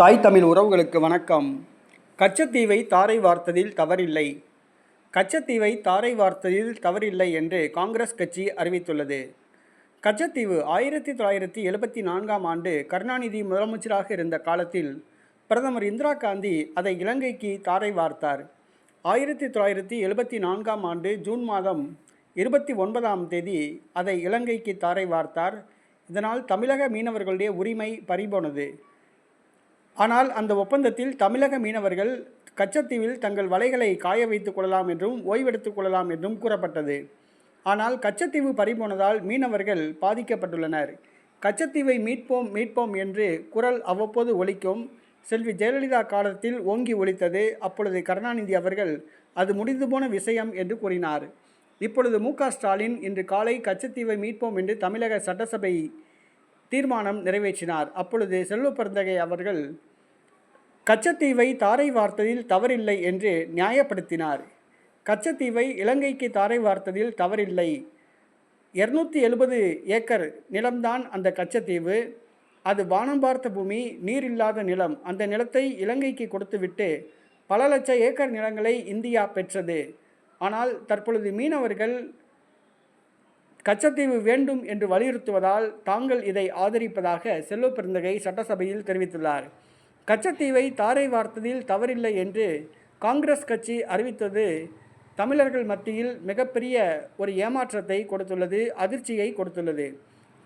தாய் தமிழ் உறவுகளுக்கு வணக்கம். கச்சத்தீவை தாரை வார்த்ததில் தவறில்லை. கச்சத்தீவை தாரை வார்த்ததில் தவறில்லை என்று காங்கிரஸ் கட்சி அறிவித்துள்ளது. கச்சத்தீவு ஆயிரத்தி தொள்ளாயிரத்தி எழுபத்தி நான்காம் ஆண்டு கருணாநிதி முதலமைச்சராக இருந்த காலத்தில் பிரதமர் இந்திரா காந்தி அதை இலங்கைக்கு தாரை வார்த்தார். ஆயிரத்தி தொள்ளாயிரத்தி எழுபத்தி நான்காம் ஆண்டு ஜூன் மாதம் இருபத்தி ஒன்பதாம் தேதி அதை இலங்கைக்கு தாரை வார்த்தார். இதனால் தமிழக மீனவர்களுடைய உரிமை பறிபோனது. ஆனால் அந்த ஒப்பந்தத்தில் தமிழக மீனவர்கள் கச்சத்தீவில் தங்கள் வலைகளை காய வைத்துக் கொள்ளலாம் என்றும் ஓய்வெடுத்துக் கொள்ளலாம் என்றும் கூறப்பட்டது. ஆனால் கச்சத்தீவு பறிபோனதால் மீனவர்கள் பாதிக்கப்பட்டுள்ளனர். கச்சத்தீவை மீட்போம் மீட்போம் என்று குரல் அவ்வப்போது ஒலிக்கும். செல்வி ஜெயலலிதா காலத்தில் ஓங்கி ஒலித்தது. அப்பொழுது கருணாநிதி அவர்கள் அது முடிந்து போன விஷயம் என்று கூறினார். இப்பொழுது மு ஸ்டாலின் இன்று காலை கச்சத்தீவை மீட்போம் என்று தமிழக சட்டசபை தீர்மானம் நிறைவேற்றினார். அப்பொழுது செல்வ பரந்தகை அவர்கள் கச்சத்தீவை தாரை வார்த்ததில் தவறில்லை என்று நியாயப்படுத்தினார். கச்சத்தீவை இலங்கைக்கு தாரை வார்த்ததில் தவறில்லை. இரநூத்தி எழுபது ஏக்கர் நிலம்தான் அந்த கச்சத்தீவு. அது வானம் பார்த்த பூமி நீர் இல்லாத நிலம். அந்த நிலத்தை இலங்கைக்கு கொடுத்துவிட்டு பல லட்ச ஏக்கர் நிலங்களை இந்தியா பெற்றது. ஆனால் தற்பொழுது மீனவர்கள் கச்சத்தீவு வேண்டும் என்று வலியுறுத்துவதால் தாங்கள் இதை ஆதரிப்பதாக செல்வ பெருந்தகை சட்டசபையில் தெரிவித்துள்ளார். கச்சத்தீவை தாரை வார்த்ததில் தவறில்லை என்று காங்கிரஸ் கட்சி அறிவித்தது தமிழர்கள் மத்தியில் மிகப்பெரிய ஒரு ஏமாற்றத்தை கொடுத்துள்ளது அதிர்ச்சியை கொடுத்துள்ளது.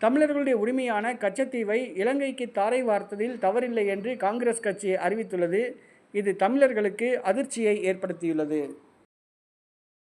தமிழர்களுடைய உரிமையான கச்சத்தீவை இலங்கைக்கு தாரை வார்த்ததில் தவறில்லை என்று காங்கிரஸ் கட்சி அறிவித்துள்ளது. இது தமிழர்களுக்கு அதிர்ச்சியை ஏற்படுத்தியுள்ளது.